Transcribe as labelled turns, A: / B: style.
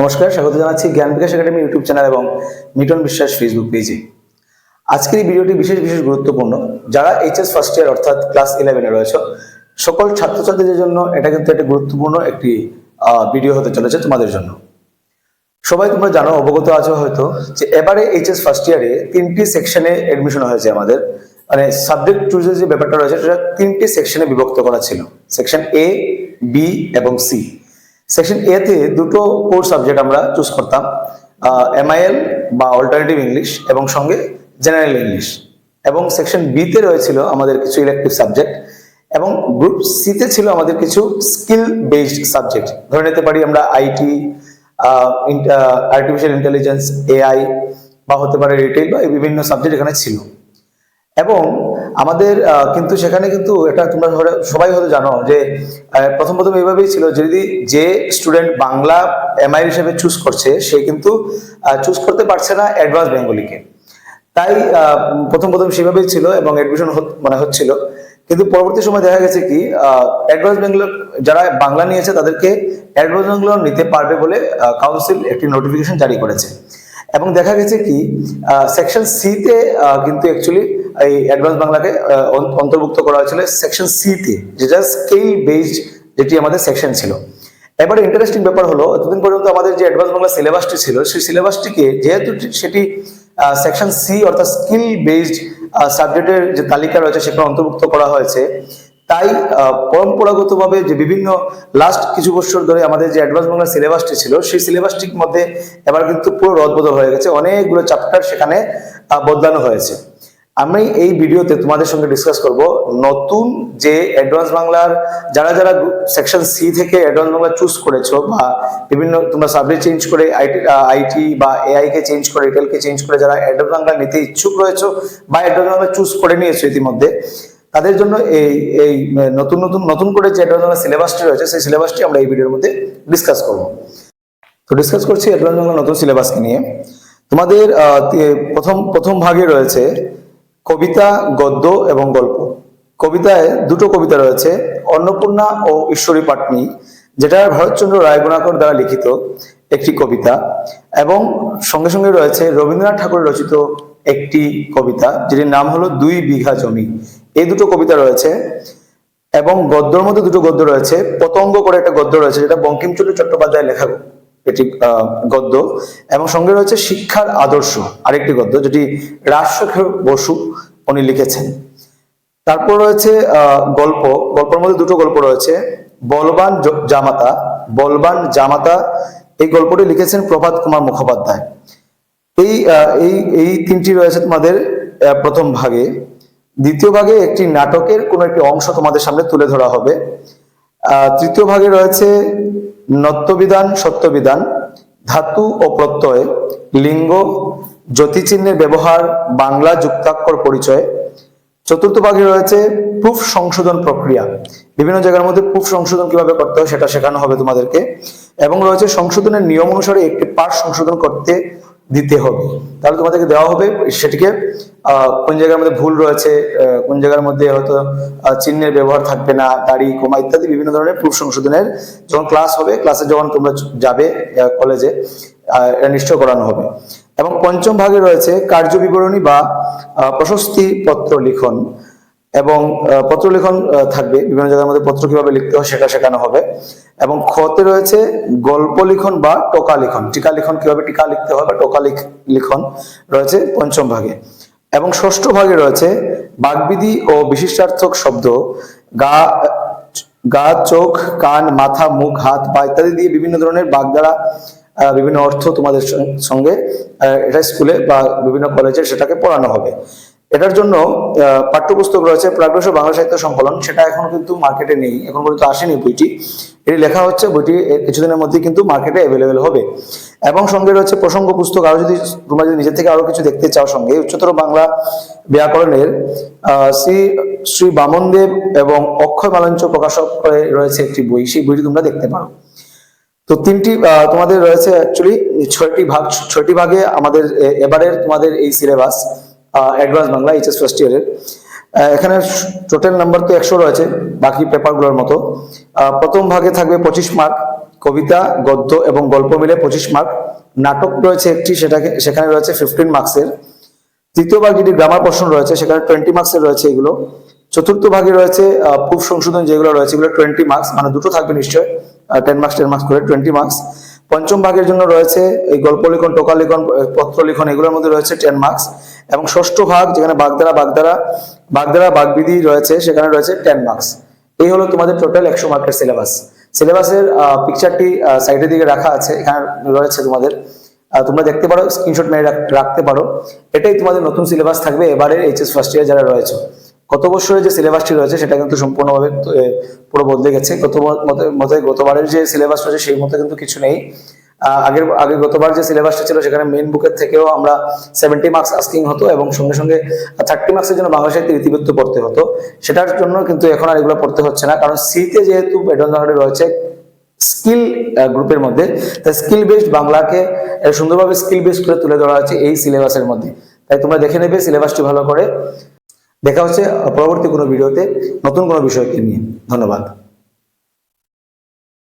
A: নমস্কার, স্বাগত জানাচ্ছি জ্ঞান বিকাশ একাডেমি ইউটিউব চ্যানেল এবং মিটন বিশ্বাস ফেসবুক পেজে। আজকের এই ভিডিওটি বিশেষ বিশেষ গুরুত্বপূর্ণ। যারা এইচএস ফার্স্ট ইয়ার অর্থাৎ ক্লাস ইলেভেনে রয়েছে, সকল ছাত্রছাত্রীদের জন্য এটা কিন্তু একটা গুরুত্বপূর্ণ একটি ভিডিও হতে চলেছে তোমাদের জন্য। সবাই তোমরা জানো, অবগত আছো হয়তো, যে এবারে এইচএস ফার্স্ট ইয়ারে তিনটি সেকশনে এডমিশন হয়েছে আমাদের। মানে সাবজেক্ট চুজের যে ব্যাপারটা রয়েছে, সেটা তিনটি সেকশনে বিভক্ত করা ছিল। সেকশন এ বি এবং সি সেকশন এ তে দুটো কোর সাবজেক্ট আমরা চুজ করতাম এমআইএল বা অল্টারনেটিভ ইংলিশ এবং সঙ্গে জেনারেল ইংলিশ এবং সেকশন বিতে রয়েছিল আমাদের কিছু ইলেকটিভ সাবজেক্ট এবং গ্রুপ সিতে ছিল আমাদের কিছু স্কিল বেসড সাবজেক্ট ধরে নিতে পারি আমরা আইটি আর্টিফিশিয়াল ইন্টেলিজেন্স এআই বা হতে পারে রিটেল বা এই বিভিন্ন সাবজেক্ট এখানে ছিল। এবং আমাদের কিন্তু সেখানে কিন্তু এটা তোমরা সবাই হয়তো জানো যে প্রথম প্রথম এইভাবেই ছিল যে যদি যে স্টুডেন্ট বাংলা এমআই হিসেবে চুজ করছে, সে কিন্তু চুজ করতে পারছে না অ্যাডভান্স বেঙ্গলিকে তাই প্রথম প্রথম সেভাবেই ছিল এবং এডমিশন মানে হচ্ছিল। কিন্তু পরবর্তী সময় দেখা গেছে কি অ্যাডভান্স বেঙ্গলোর যারা বাংলা নিয়েছে তাদেরকে অ্যাডভান্স বেঙ্গলোর নিতে পারবে বলে কাউন্সিল একটি নোটিফিকেশন জারি করেছে। এবং দেখা গেছে কি সেকশন সিতে কিন্তু অ্যাকচুয়ালি এই অ্যাডভান্স বাংলাকে অন্তর্ভুক্ত করা হয়েছিল সেকশন সিতে যেটা স্কেল বেসড যেটি আমাদের সেকশন ছিল। এবারে ইন্টারেস্টিং ব্যাপার হলো, এতদিন পর্যন্ত আমাদের যে অ্যাডভান্স বাংলা সিলেবাসটি ছিল, সেই সিলেবাসটিকে যেহেতু সেটি সেকশন সি অর্থাৎ স্কিল বেসড সাবজেক্টের যে তালিকা রয়েছে সেখানে অন্তর্ভুক্ত করা হয়েছে, তাই পরম্পরাগতভাবে যে বিভিন্ন লাস্ট কিছু বছর ধরে আমাদের যে অ্যাডভান্স বাংলা সিলেবাসটি ছিল, সেই সিলেবাসটির মধ্যে এবার কিন্তু পুরো রদবদল হয়ে গেছে। অনেকগুলো চ্যাপ্টার সেখানে বদলানো হয়েছে। আমি এই ভিডিওতে তোমাদের সঙ্গে ডিসকাস করব নতুন যে অ্যাডভান্স বাংলার যারা যারা সেকশন সি থেকে অ্যাডভান্স বাংলা চুজ করেছ বা বিভিন্ন তোমরা সাবজেক্ট চেঞ্জ করে আইটি আইটি বা এআই কে চেঞ্জ করে রিটেল কে চেঞ্জ করে যারা অ্যাডভান্স বাংলা নিতে ইচ্ছুক রয়েছো বা অ্যাডভান্স বাংলা চুজ করে নিয়েছো ইতিমধ্যে, তাদের জন্য এই এই নতুন নতুন নতুন করে যে অ্যাডভান্স বাংলা সিলেবাসটি রয়েছে সেই সিলেবাসটি আমরা এই ভিডিওর মধ্যে ডিসকাস করব। তো ডিসকাস করছি অ্যাডভান্স বাংলা নতুন সিলেবাসকে নিয়ে। তোমাদের প্রথম প্রথম ভাগে রয়েছে কবিতা, গদ্য এবং গল্প। কবিতায় দুটো কবিতা রয়েছে, অন্নপূর্ণা ও ঈশ্বরী পাটনি যেটা ভরতচন্দ্র রায়গুণাকর দ্বারা লিখিত একটি কবিতা এবং সঙ্গে সঙ্গে রয়েছে রবীন্দ্রনাথ ঠাকুর রচিত একটি কবিতা, যেটির নাম হলো দুই বিঘা জমি। এই দুটো কবিতা রয়েছে এবং গদ্যর মধ্যে দুটো গদ্য রয়েছে। পতঙ্গ করে একটা গদ্য রয়েছে, যেটা বঙ্কিমচন্দ্র চট্টোপাধ্যায় লেখা আহ, গদ্য এবং সঙ্গে রয়েছে শিক্ষার আদর্শ আরেকটি গদ্য যেটি রাজশেখর বসু উনি লিখেছেন। তারপর রয়েছে গল্প গল্পের মধ্যে দুটো গল্প রয়েছে বলবান জামাতা বলবান জামাতা এই গল্পটি লিখেছেন প্রভাত কুমার মুখোপাধ্যায়। এই এই এই তিনটি রয়েছে তোমাদের প্রথম ভাগে। দ্বিতীয় ভাগে একটি নাটকের কোনো একটি অংশ তোমাদের সামনে তুলে ধরা হবে। তৃতীয় ভাগে রয়েছে নত্যবিধান, সত্যবিধান, ধাতু ও প্রত্যয়, লিঙ্গ, জ্যোতিচিহ্নের ব্যবহার, বাংলা যুক্তাক্ষর পরিচয়। চতুর্থ ভাগে রয়েছে প্রুফ সংশোধন প্রক্রিয়া। বিভিন্ন জায়গার মধ্যে প্রুফ সংশোধন কীভাবে করতে হয় সেটা শেখানো হবে তোমাদেরকে। এবং রয়েছে সংশোধনের নিয়ম অনুসারে একটি পাঠ সংশোধন করতে দিতে হবে। তাহলে তোমাদেরকে দেওয়া হবে সেটিকে কোন জায়গার মধ্যে ভুল রয়েছে কোন জায়গার মধ্যে হয়তো চিহ্নের ব্যবহার থাকবে না, দাড়ি কমা ইত্যাদি বিভিন্ন ধরনের প্রুফ সংশোধনের যখন ক্লাস হবে ক্লাসে যখন তোমরা যাবে কলেজে এটা নিশ্চয় করানো হবে। এবং পঞ্চম ভাগে রয়েছে কার্য বিবরণী বা প্রশস্তি পত্র লিখন। এবং আহ, পত্র লিখন থাকবে। বিভিন্ন জায়গার মধ্যে পত্র কীভাবে লিখতে হয় সেটা শেখানো হবে। এবং খতে রয়েছে গল্প লিখন বা টোকা লিখন টিকা লিখন কীভাবে টিকা লিখতে হয় বা টোকা লিখ- লিখন রয়েছে পঞ্চম ভাগে। এবং ষষ্ঠ ভাগে রয়েছে বাগবিধি ও বিশিষ্টার্থক শব্দ। গা গা চোখ কান মাথা মুখ হাত পা ইত্যাদি দিয়ে বিভিন্ন ধরনের বাগ দ্বারা বিভিন্ন অর্থ তোমাদের সঙ্গে এটা স্কুলে বা বিভিন্ন কলেজে সেটাকে পড়ানো হবে। এটার জন্য পাঠ্যপুস্তক রয়েছে প্রাগ্রস বাংলা সাহিত্য সংকলন। সেটা এখন কিন্তু মার্কেটে নেই, এখন পর্যন্ত আসেনি বইটি। এটি লেখা হচ্ছে, বইটি কিছুদিনের মধ্যে কিন্তু মার্কেটে অ্যাভেলেবেল হবে। এবং সঙ্গে রয়েছে প্রসঙ্গ পুস্তক। আরও যদি তোমরা যদি নিজে থেকে আরও কিছু দেখতে চাও সঙ্গে, উচ্চতর বাংলা ব্যাকরণের শ্রী শ্রী বামনদেব এবং অক্ষয় মালঞ্চ প্রকাশক করে রয়েছে একটি বই। সেই বইটি তোমরা দেখতে পারো। তো তিনটি তোমাদের রয়েছে অ্যাকচুয়ালি ছয়টি ভাগ, ছয়টি ভাগে আমাদের এবারের তোমাদের এই syllabus advance Bangla HS first ইয়ারের এখানে টোটাল নাম্বার তো একশো রয়েছে, বাকি পেপারগুলোর মতো। প্রথম ভাগে থাকবে পঁচিশ মার্ক কবিতা, গদ্য এবং গল্প মিলে পঁচিশ মার্ক নাটক রয়েছে একটি, সেটাকে, সেখানে রয়েছে ফিফটিন মার্কসের তৃতীয় ভাগ যেটি গ্রামার প্রশ্ন রয়েছে, সেখানে টোয়েন্টি মার্কসের রয়েছে এগুলো। চতুর্থ ভাগে রয়েছে প্রুফ সংশোধন যেগুলো রয়েছে, এগুলো টোয়েন্টি মার্কস মানে দুটো থাকবে নিশ্চয়। টেন মার্কস টেন মার্কস করে টোয়েন্টি মার্কস পঞ্চম ভাগের জন্য রয়েছে এই গল্প লিখন টোকা লিখন পত্র লিখন এগুলোর মধ্যে রয়েছে টেন মার্কস এবং ষষ্ঠ ভাগ, যেখানে বাগদারা বাগদারা বাগদারা বাগবিধি রয়েছে, সেখানে রয়েছে টেন মার্কস এই হলো তোমাদের টোটাল একশো মার্কের সিলেবাস সিলেবাসের পিকচারটি সাইডের দিকে রাখা আছে, এখানে রয়েছে তোমাদের। তোমরা দেখতে পারো স্ক্রিনশট মেরে রাখ- রাখতে পারো। এটাই তোমাদের নতুন সিলেবাস থাকবে, এবারের এইচএস ফার্স্ট ইয়ার যারা রয়েছে। গত বছরের যে সিলেবাসটি রয়েছে সেটা কিন্তু সম্পূর্ণভাবে পুরো বদলে গেছে। গত মতে- গতবারের যে সিলেবাস রয়েছে সেই মতো কিন্তু কিছু নেই। আগের, আগে গতবার যে সিলেবাসটা ছিল সেখানে মেন বুকের থেকেও আমরা সেভেন্টি মার্কস আস্কিং হতো এবং সঙ্গে সঙ্গে থার্টি মার্কসের জন্য বাংলা সাহিত্যের ইতিবৃত্ত পড়তে হতো। সেটার জন্য কিন্তু এখন আর এগুলো পড়তে হচ্ছে না। কারণ সিতে যেহেতু বেডন রয়েছে স্কিল গ্রুপের মধ্যে, তাই স্কিল বেসড বাংলাকে সুন্দরভাবে স্কিল বেসড করে তুলে ধরা হচ্ছে এই সিলেবাসের মধ্যে। তাই তোমরা দেখে নেবে সিলেবাসটি ভালো করে। দেখা হচ্ছে পরবর্তী কোনো ভিডিওতে নতুন কোনো বিষয়কে নিয়ে। ধন্যবাদ।